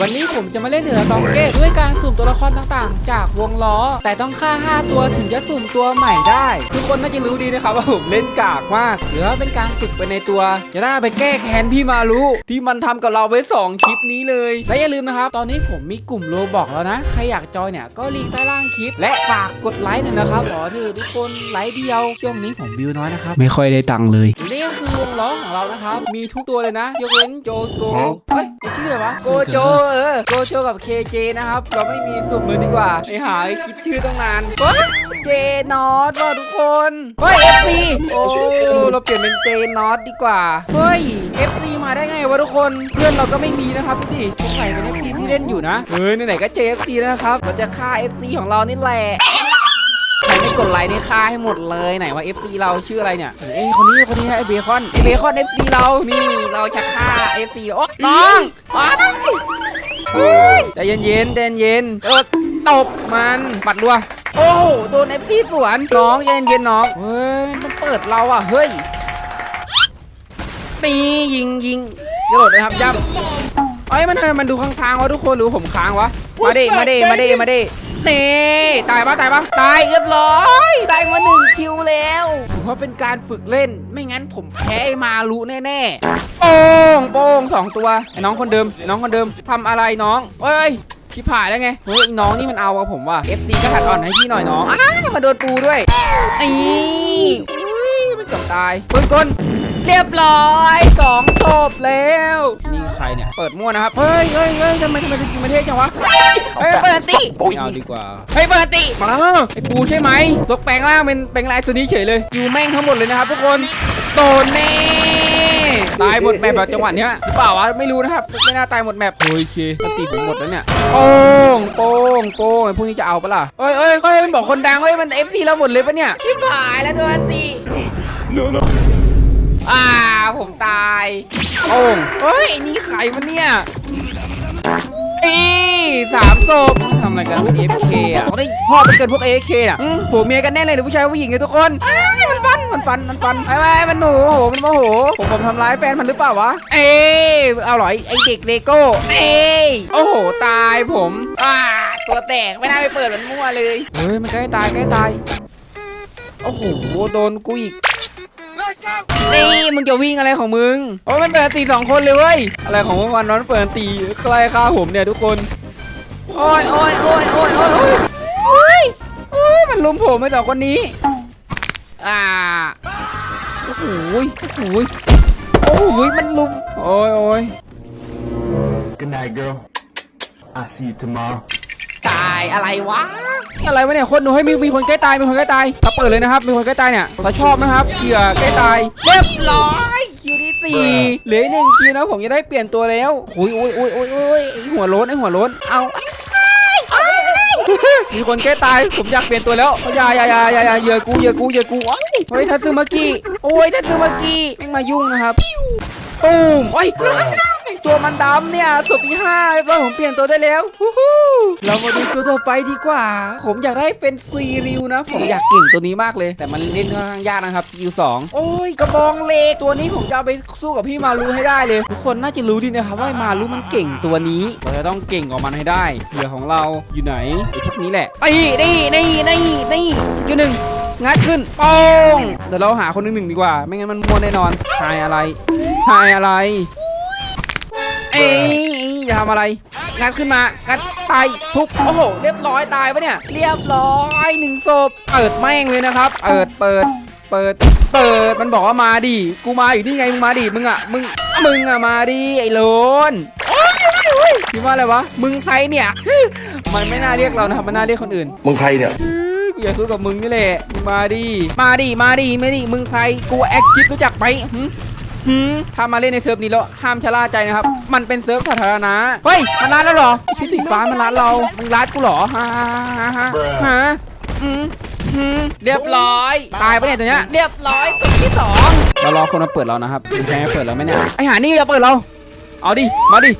วันนี้ผมจะมาเล่นเดือดตองเก้ด้วยการสุ่มตัวละครต่างๆ จากวงล้อ แต่ต้องฆ่า 5 ตัวถึงจะสุ่มตัวใหม่ได้ ทุกคนน่าจะรู้ดีนะครับว่าผมเล่นกากมากหรือว่าเป็นการฝึกไปในตัว จะได้ไปแก้แค้นพี่มารุที่มันทำกับเราไว้ 2 คลิปนี้เลย และอย่าลืมนะครับ ตอนนี้ผมมีกลุ่มโลบอกแล้วนะ ใครอยากจอยเนี่ยก็ลิงก์ใต้ล่างคลิป และฝากกดไลค์หน่อยนะครับขอถือทุกคนไลค์เดียวช่วงนี้ผมวิวน้อยนะครับไม่ค่อยได้ตังค์เลยนี่ก็คือวงล้อของเรานะครับมีทุกตัวเลยนะยกเว้นโจโกเฮ้ย ชื่ออะไรวะโกโจเออโกโจกับเคเจนะครับ เราไม่มีสุ่มเลยดีกว่าไอหาคิดชื่อต้องนานเฮ้ยเจนอตว่ะทุกคนเฮ้ยเอฟซีโอ้เราเปลี่ยนเป็นเจนอตดีกว่าเฮ้ยเอฟซีมาได้ไงวะทุกคนเพื่อนเราก็ไม่มีนะครับดูดิสงสัยเป็นเอฟซีที่เล่นอยู่นะเฮ้ยไหนๆก็เจเอฟซีนะครับเราจะฆ่าเอฟซีของเรานี่แหละใครไม่ กดไลค์นี่ฆ่าให้หมดเลยไหนว่า FC เราชื่ออะไรเนี่ยเอ้ยคนนี้คนนี้ไอเบคอนไอเบคอน FC เรานี่เราจะฆ่า FC โอ๊ะน้องอ้าวเยใจเย็นๆใจเย็นเออตบมันปัดรัวโอ้โหโดน FC สวนน้องใจเย็นน้องเฮ้ยมันเปิดเราอะเฮ้ยตียิงยิงกระโดดเลยครับย่ำเอ้ยมันทำไมมันดูค้างๆวะทุกคนหรือผมค้างวะ มาดิมาดิมาดิมาดินี่ตายปะตายปะตายเรียบร้อยได้มาหนึ่งคิวแล้วถือว่าเป็นการฝึกเล่นไม่งั้นผมแพ้ไอ้มารุแน่ๆโป้งโป้งสองตัวไอ้น้องคนเดิมไอ้น้องคนเดิมทำอะไรน้องเอ้ยชิบหายแล้วไงเฮ้ยน้องนี่มันเอากับผมว่ะ FC ก็หัดอ่อนให้พี่หน่อยน้องอ้าวมาโดนปูด้วยไอ้อุ้ยมันเกือบตายปืนกล เรียบร้อยสองศพแล้วนี่ใครเนี่ย เปิดมั่วนะครับ เฮ้ยเฮ้ยเฮ้ยทำไมทำไมถึงประเทศจังวะ เฮ้ยเปิดตีไม่เอาดีกว่า เฮ้ยปกติ มาไอ้ปูใช่ไหมตัวแปลงร่างเป็นแปลงลายตัวนี้เฉยเลย อยู่แม่งทั้งหมดเลยนะครับทุกคนโดนแน่ตายหมดแมปแบบจังหวะเนี้ยหรือเปล่าวะไม่รู้นะครับไม่น่าตายหมดแมปโอเคปกติผมหมดแล้วเนี่ยโป้งโป้งโป้งไอ้พวกนี้จะเอาปะล่ะเอ้ยเอ้ยค่อยมันบอกคนดังเฮ้ยมันเอฟซีเราหมดเลยปะเนี่ยชิบหายแล้วโดนตี อ่าผมตายโอ้งเฮ้ยไอ้นี่ใครมันเนี่ยนี่สามศพทำอะไรกัน AFK อะเขาได้ชอบเป็นเกินพวก AFK อะอืมผัวเมียกันแน่เลยหรือผู้ชายผู้หญิงเนี่ยทุกคนอ้ายมันฟันมันฟันมันฟันไอ้ไอ้มันหนูโอ้โหมันโมโหผมผมทำร้ายแฟนมันหรือเปล่าวะเอ้ยเอาเหรอไอ้เด็กเลโก้เอ้ยโอ้โหตายผมอ่าตัวแตกไม่น่าไปเปิดมันมั่วเลยเฮ้ยมันใกล้ตายใกล้ตายโอ้โหโดนกูอีก นี่มึงจะวิ่งอะไรของมึงโอ้ยมันเปิดอันตีสองคนเลยเว้ยอะไรของมึงวันนั้นเปิดอันตีใครฆ่าผมเนี่ยทุกคนโอ้ยโอ้ยโอ้ยโอ้ยโอ้ยโอ้ยโอ้ยมันลุมผมไปสองคนนี้อ่าโอ้โหยโอ้โหยโอ้โหยมันลุมโอ้ยโอ้ย Good night, girl. I'll see you tomorrow. ตายอะไรวะ อะไรวะเนี่ยคนหนูให้ยมีมีคนใกล้ตายมีคนใกล้ตายเราเปิดเลยนะครับมีคนใกล้ตายเนี่ยเราชอบนะครับเขี่ยใกล้ตายเรียบร้อยคิวที่สี่เหลืออกหนึ่งคิวนะผมจะได้เปลี่ยนตัวแล้วโอ้ยโอ้ยโอ้ยโอ้ยโอ้ยไอ้หัวโล้นไอ้หัวโล้นเอามีคนใกล้ตาย ผมอยากเปลี่ยนตัวแล้วอย่าอย่าอย่าอย่าอย่าเหยื่อกูเหยื่อกูเหยื่อกูโอ้ยเฮ้ยทัตสึมากิโอ้ยทัตสึมากิแม่งมายุ่งนะครับ ตูมโอ้ย ตัวมันดำเนี่ยศพที่ห้าเรียบร้อยผมเปลี่ยนตัวได้แล้วเรามาดูตัวต่อไปดีกว่า ผมอยากได้เป็นซีริวนะ ผมอยากเก่งตัวนี้มากเลย แต่มันเล่นค่อนข้างยากนะครับคิวสองโอ้ยกระบองเหล็กตัวนี้ผมจะเอาไปสู้กับพี่มารูให้ได้เลย ทุกคนน่าจะรู้ดีนะครับว่ามารูมันเก่งตัวนี้เราจะต้องเก่งกว่ามันให้ได้เหยื่อของเราอยู่ไหนไอ้พวกนี้แหละนี่นี่นี่นี่นี่คิวหนึ่งงัดขึ้นป้งเดี๋ยวเราหาคนหนึ่งหนึ่งดีกว่า ไม่งั้นมันมัวแน่นอนทายอะไรทายอะไร เอ้ยอย่าทำอะไร งัดขึ้นมา งัดตายทุบ โอ้โห เรียบร้อยตายปะเนี่ย เรียบร้อยหนึ่งศพ เปิดแม่งเลยนะครับ เปิด เปิด เปิด เปิด มันบอกว่ามาดิ กูมาอยู่ที่ไง มึงมาดิ มึงอะ มึง มึงอะมาดิ ไอ้โลนคิดว่าอะไรวะ มึงใครเนี่ย มันไม่น่าเรียกเรานะครับ มันน่าเรียกคนอื่น มึงใครเนี่ยเฮ้ยกูอยากสู้กับมึงนี่แหละ มาดิ มาดิ มาดิ ไม่ดิ มึงใคร กูแอคจิปรู้จักไหม หึหืมถ้ามาเล่นในเซิร์ฟนี้แล้วห้ามชะล่าใจนะครับ มันเป็นเซิร์ฟสาธารณะ เฮ้ย มันรัดแล้วเหรอชุดสีฟ้ามันรัดเรา มึงรัดกูเหรอฮะฮะฮะฮะอืมอืมเรียบร้อย ตายปะเนี่ยตัวเนี้ย เรียบร้อยสุดที่สองเรารอคนมาเปิดเรานะครับคุณแพ้เปิดเราไหมเนี่ย ไอหานี่จะเปิดเรา เอาดิ มาดิ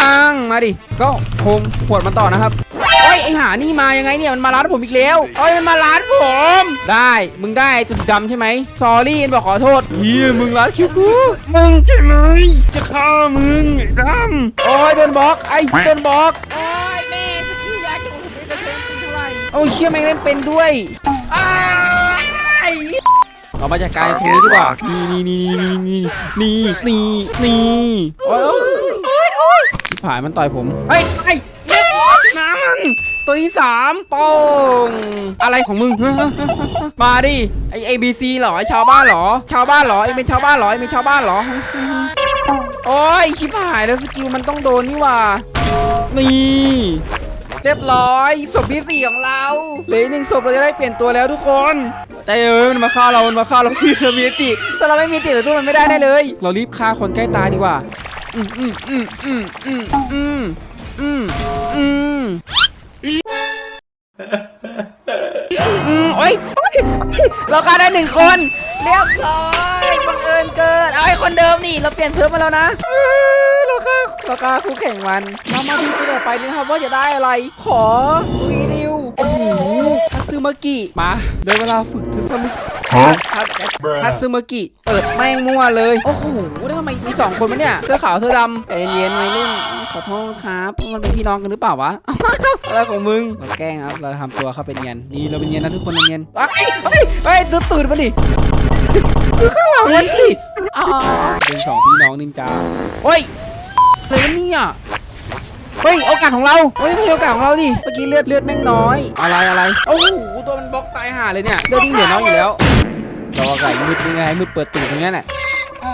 อ้างมาดิ ก็โคมขวดมันต่อนะครับ โอ้ยไอหานี่มายังไงเนี่ย มันมาร้านผมอีกแล้วโอ้ยมันมาร้านผม ได้ มึงได้จุดดำใช่ไหมสอรี่บอกขอโทษเฮียมึงรัดคิวกูมึงใช่ไหมจะฆ่ามึงไอ้ดำโอ้ยโดนบล็อกไอ้โดนบล็อกโอ้ยแม่สกิลยาจะผมไม่กระเทงเท่าไหร่โอ้ยเชี่ยแม่งเล่นเป็นด้วยอ้ายเรามาจัดการตรงนี้ดีกว่า นี่นี่นี่นี่นี่นี่นี่โอ้ยโอ้ยโอ้ยชิบหายมันต่อยผมเฮ้ยไอ้เรียบร้อยชนะมัน ตัวที่สามโป้งอะไรของมึง มาดิไอเอบีซีหรอไอชาวบ้านหรอ ชาวบ้านหรอไอเป็นชาวบ้านหรอไอเป็นชาวบ้านหรอโอ้ยชิบหายแล้วสกิลมันต้องโดนนี่ว่า นี่เรียบร้อยศพที่สี่ของเราเหลืออกหนึ่งศพเราจะได้เปลี่ยนตัวแล้วทุกคนแต่เอ้ยมันมาฆ่าเรามันมาฆ่าเราคือเรามีติถ้าเราไม่มีติเราสู้มันไม่ได้แน่เลย เรารีบฆ่าคนใกล้ตายดีกว่า อืมอืมอืมอืมอืมอืมอืม เราฆ่าได้หนึ่งคนเรียบร้อยบังเอิญเกิดเอาไอ้คนเดิมนี่เราเปลี่ยนเพิ่มมาแล้วนะเอ้ยเราฆ่าเราฆ่าคู่แข่งมันเรามาดูตัวต่อไปนะครับว่าจะได้อะไร ขอฟรีดิวโอ้โหคาซึมากิมาเดี๋ยเวลาฝึกทัตซึมา ทัตทัตซึมากิเปิดแม่งมั่วเลย โอ้โหแล้วทำไมมีสองคนมาเนี่ย เสื้อขาวเสื้อดำใจเย็นๆวัยรุ่นขอโทษครับ มันเป็นพี่น้องกันหรือเปล่าวะอะไรของมึง เราแกล้งครับ เราทำตัวเข้าเป็นเนียนนี่เราเป็นเนียนนะทุกคนเป็นเนียนเอ้ยเฮ้ยเฮ้ยตื่นตื่นมาดิดูข้างหลังมันดิอ๋อเป็นสองพี่น้องนินจาเฮ้ยอะไรวะเนี่ยเฮ้ยโอกาสของเราเฮ้ยไม่ใช่โอกาสของเราดิเมื่อกี้เลือดเลือดแม่งน้อย อะไรอะไรโอ้โหตัวมันบล็อกตายห่าเลยเนี่ยเลือดยิ่งเหลือน้อยอยู่แล้วเราไก่มืดยังไงมืดเปิดตูดตรงนี้แหละ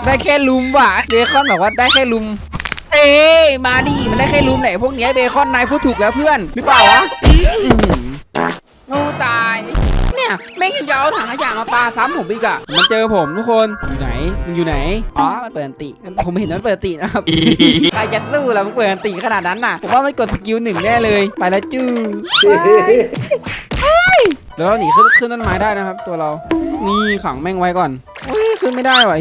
ได้แค่ลุมว่ะเบคอนบอกว่าได้แค่ลุม เอ้ยมาดิมันได้แค่ลุมไหนพวกเนี้ยเบคอนนายพูดถูกแล้วเพื่อนหรือเปล่าวะอื้อหือโอ้ตายเนี่ยแม่งยังจะเอาถังขยะมาปาซ้ำผมอีกอะมันเจอผมทุกคนอยู่ไหนมันอยู่ไหนอ๋อมันเปิดอันติ ผมเห็นมันเปิดอันตินะครับใครจะสู้ล่ะมันเปิดอันติขนาดนั้นน่ะผมว่ามันกดสกิลหนึ่งแน่เลย ไปแล้วจื้อ เดี๋ยแล้วเราหนีขึ้นขึ้นต้นไม้ได้นะครับ ตัวเรา นี่ขังแม่งไว้ก่อนเฮ้ยขึ้นไม่ได้ว่ะ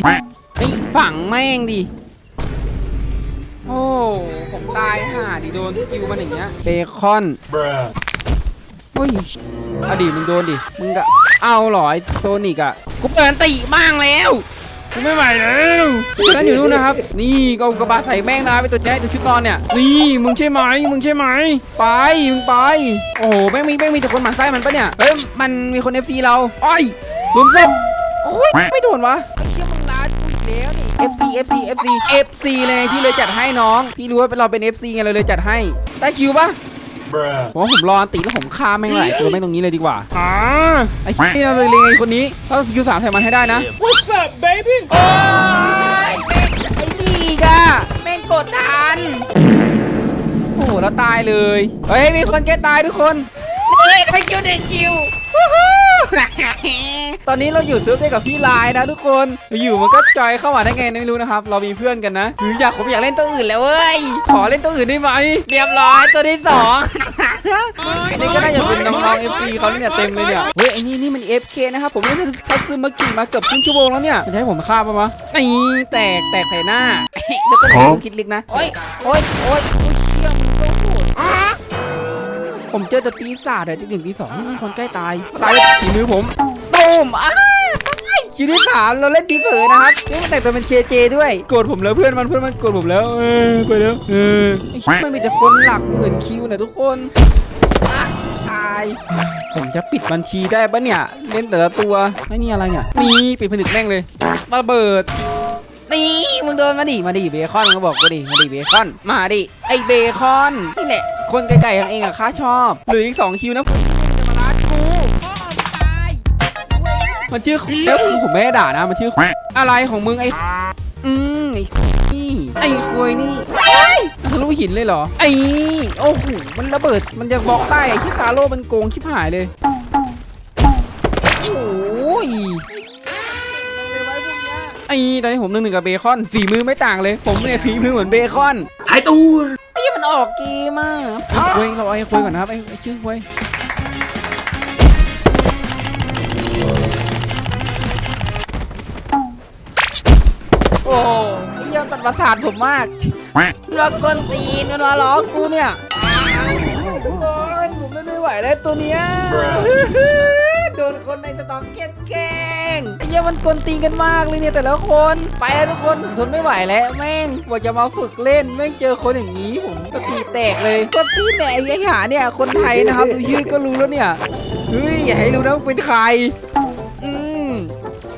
ไอ้ฝังแม่งดิ โอ้ผมตายห่าดิโดนสกิลมันอย่างเงี้ย เบคอนอุ้ยอดีมึงโดนดิ มึงกะเอาหรอไอโซนิกอะกูเปิดอันตีบ้างแล้ว กูไม่ไหวแล้วฉะนั้นอยู่นู่นนะครับ นี่ก็เอากระบะใส่แม่งนะไปตัวแจ๊ตัวชุดนอนเนี่ย นี่มึงใช่ไหมมึงใช่ไหม ไปมึงไป โอ้โหแม่งมีแม่งมีแต่คนหมั่นไส้มันปะเนี่ย เฮ้ยมันมีคน FC เราอ้อยลุมศพโอ้ยไม่โดนวะไอ้เชี่ยมึงร้านกูอีกแล้วนี่ FC FC FC FC เลยพี่เลยจัดให้น้อง พี่รู้ว่าเราเป็น FC ไงเราเลยจัดให้ ได้คิวปะ Bruh. ผมว่าผมรออันตีแล้วผมฆ่าแม่งหลายตัวแม่งตรงนี้เลยดีกว่าอ่าไอ้เชี่ยเลยเลงไอ้คนนี้ต้องสกิลสามใส่มันให้ได้นะ What's up, baby? โอ้ยแม่งไอ้นี่กะแม่งกดทันโอ้โหแล้วตายเลย เฮ้ยมีคนแก้ตายทุกคน นี่ไปคิวหนึ่งคิววู้ฮู้ตอนนี้เราอยู่ซื้อได้กับพี่ลายนะทุกคนอยู่มันก็จอยเข้ามาได้ไงไม่รู้นะครับ เรามีเพื่อนกันนะคืออยากผมอยากเล่นตัวอื่นแล้วเว้ยขอเล่นตัวอื่นได้ไหมเรียบร้อยตัวที่สองอันนี้ก็น่าจะเป็นน้องๆ FC เขาเนี่ยเต็มเลยเนี่ยเฮ้ยไอ้นี่นี่มัน FK นะครับผมเล่นทัซึมากิมาเกือบครึ่งชั่วโมงแล้วเนี่ยมันจะให้ผมฆ่าปะวะนี่แตกแตกใส่หน้าแล้วก็ไหนมึงคิดลึกนะโอ้ยโอ้ยโอ้ย ผมเจอแต่ปีศาจเลยที่หนึ่งที่สองนี่มีคนใกล้ตายตายแล้วฝีมือผมตูมอ้าตายคิวที่สามเราเล่นทีเผลอนะครับนี่มันแต่งตัวเป็นเคเจด้วยโกรธผมแล้วเพื่อนมันเพื่อนมันโกรธผมแล้วเออไปแล้วเออไอ้เหี้ยมันมีแต่คนหลักหมื่นคิวนะทุกคนตาย ผมจะปิดบัญชีได้ปะเนี่ย เล่นแต่ละตัวไอ้นี่อะไรเนี่ยนี่ปิดผนึกแม่งเลยระเบิด นี่มึงโดนมาดิมาดิเบคอนก็บอกกูดิมาดิเบคอน มาดิไอเบคอนนี่แหละ คนไกลๆของเองอะข้าชอบหลืออีกสองคิวนะผมจะมาล้านกูพ่อมึงตายมันชื่อแล้วคือผมไม่ได้ด่านะมันชื่ออะไรของมึงไออืมไอ้นี่ไอ้ควยนี่เฮ้ยมันทะลุหินเลยเหรอไอ้โอ้โหมันระเบิดมันจะบล็อกได้ไอ้ที่กาโร่มันโกงชิบหายเลย อ้ตอนนี้ผมหนึ่งหนึ่งกับเบคอนฝีมือไม่ต่างเลย ผมเนี่ยฝีมือเหมือนเบคอนหายตัวไอ้มันออกเกมอะไอ้ควยเราเอาไอ้ควยก่อนนะครับไอ้ไอ้ชื่อควยโอ้ยเหี้ยังตัดประสาทผมมากรากวนตีนกันมาล้อกูเนี่ยทุกคนผมไม่ไหวแล้วตัวเนี้ย โดนคนในสตองเก็ตแกล้งไอ้เหี้ยมันกวนตีนกันมากเลยเนี่ยแต่ละคน ไปแล้วทุกคนทนไม่ไหวแล้วแม่งว่าจะมาฝึกเล่นแม่งเจอคนอย่างนี้ผมสติแตกเลยก็ที่ไหนไอ้หาเนี่ยคนไทยนะครับดูชื่อก็รู้แล้วเนี่ยเฮ้ยอย่าให้รู้นะว่าเป็นใครอืม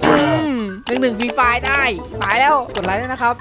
อืมหนึ่งหนึ่งฟรีไฟล์ได้ตายแล้วกดไลค์ด้วยนะครับ